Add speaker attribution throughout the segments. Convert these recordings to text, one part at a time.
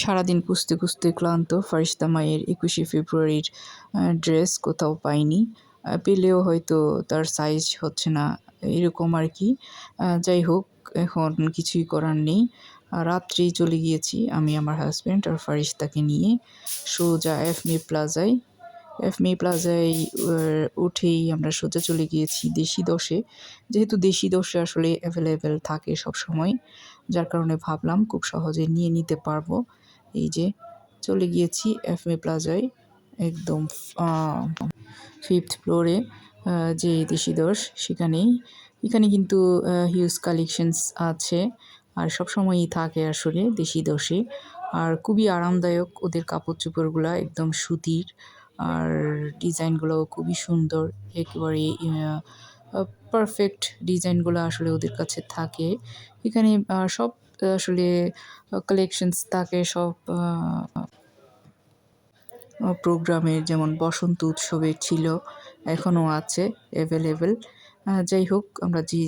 Speaker 1: সারাদিন খুঁজতে খুঁজতে ক্লান্ত। ফারিস্তা মায়ের একুশে ফেব্রুয়ারির ড্রেস কোথাও পাইনি। পেলেও হয়তো তার সাইজ হচ্ছে না, এরকম আর কি। যাই হোক, এখন কিছুই করার নেই। রাত্রেই চলে গিয়েছি আমি আমার হাজব্যান্ড আর ফারিস্তাকে নিয়ে সোজা এফমি প্লাজায় এফমি প্লাজায় উঠেই আমরা সোজা চলে গিয়েছি দেশি দশে। যেহেতু দেশি দশে আসলে অ্যাভেলেবেল থাকে সব সময় যার কারণে ভাবলাম খুব সহজে নিয়ে নিতে পারব। এই যে চলে গিয়েছি এফমি প্লাজায় একদম ফিফথ ফ্লোরে যে দেশি দশ সেখানেই। এখানে কিন্তু হিউজ কালেকশনস আছে, আর সব সময়ই থাকে আসলে দেশি দশে আর খুবই আরামদায়ক ওদের কাপড় চোপড়গুলো একদম সুতির, আর ডিজাইনগুলো খুবই সুন্দর। একেবারে পারফেক্ট ডিজাইনগুলো আসলে ওদের কাছে থাকে। এখানে সব আসলে কালেকশনস থাকে সব প্রোগ্রামের যেমন বসন্ত উৎসবের ছিল এখনও আছে অ্যাভেলেবেল যাই হোক আমরা যে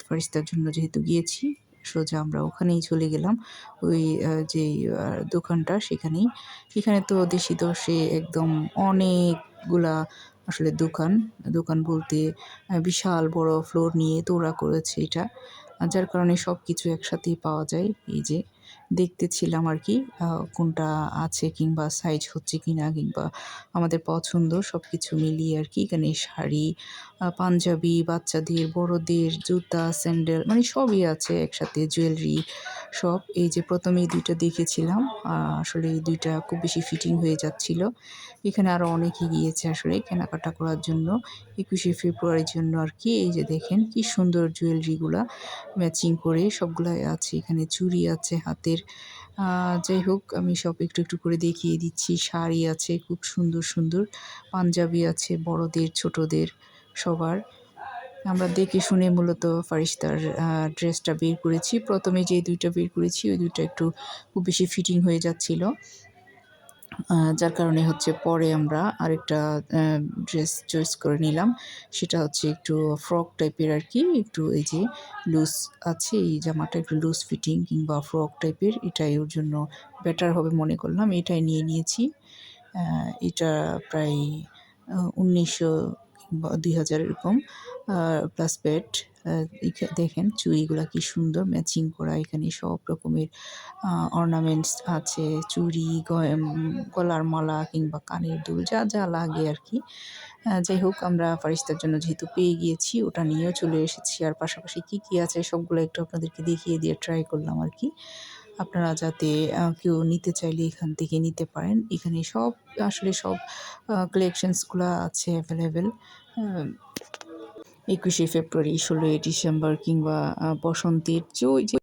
Speaker 1: ফারিস্তার জন্য যেহেতু গিয়েছি সোজা আমরা ওখানেই চলে গেলাম। ওই আহ, যে দোকানটা সেখানেই। এখানে তো দেশি দশে একদম অনেকগুলা আসলে দোকান দোকান বলতে বিশাল বড় ফ্লোর নিয়ে তোড়া করেছে এটা। যার কারণে সব কিছু একসাথেই পাওয়া যায়। এই যে দেখতেছিলাম আর কি কোনটা আছে কিংবা সাইজ হচ্ছে কি না কিংবা আমাদের পছন্দ সব কিছু মিলিয়ে আর কি এখানে শাড়ি পাঞ্জাবি, বাচ্চাদের, বড়দের, জুতা স্যান্ডেল মানে সবই আছে একসাথে জুয়েলারি সব এই যে প্রথমে এই দুইটা দেখেছিলাম আসলে এই দুইটা খুব বেশি ফিটিং হয়ে যাচ্ছিল। এখানে আরও অনেকে গিয়েছে আসলে কেনাকাটা করার জন্য। একুশে ফেব্রুয়ারির জন্য আর কি, এই যে দেখেন কি সুন্দর জুয়েলারিগুলা ম্যাচিং করে সবগুলাই আছে, এখানে চুড়ি আছে হাতের। যাই হোক, আমি সব একটু একটু করে দেখিয়ে দিচ্ছি। শাড়ি আছে খুব সুন্দর সুন্দর, পাঞ্জাবি আছে বড়দের, ছোটদের সবার। আমরা দেখে শুনে মূলত ফারিস্তার ড্রেসটা বের করেছি। প্রথমে যে দুইটা বের করেছি, ওই দুইটা একটু খুব বেশি ফিটিং হয়ে যাচ্ছিল। যার কারণে হচ্ছে পরে আমরা আরেকটা ড্রেস চয়েস করে নিলাম। সেটা হচ্ছে একটু ফ্রক টাইপের আর কি একটু এই যে লুজ আছে, এই জামাটা একটু লুজ ফিটিং কিংবা ফ্রক টাইপের এটাই ওর জন্য বেটার হবে মনে করলাম। এটাই নিয়ে নিয়েছি। এটা প্রায় উনিশশো কিংবা দুই হাজার এরকম। প্লাস প্যাড দেখেন চুড়িগুলা কি সুন্দর ম্যাচিং করা, এখানে সব রকমের অর্নামেন্টস আছে, চুড়ি গলার মালা কিংবা কানের দুল, যা যা লাগে আর কি যাই হোক, আমরা ফারিস্তার জন্য যেহেতু পেয়ে গিয়েছি, ওটা নিয়েও চলে এসেছি। আর পাশাপাশি কি কি আছে সবগুলো একটু আপনাদেরকে দেখিয়ে দিয়ে ট্রাই করলাম আর কি আপনারা যাতে কেউ নিতে চাইলে এখান থেকে নিতে পারেন। এখানে সব, আসলে সব কালেকশনসগুলো আছে অ্যাভেলেবেল একুশে ফেব্রুয়ারি ষোলোই ডিসেম্বর কিংবা বসন্তের যে ওই যে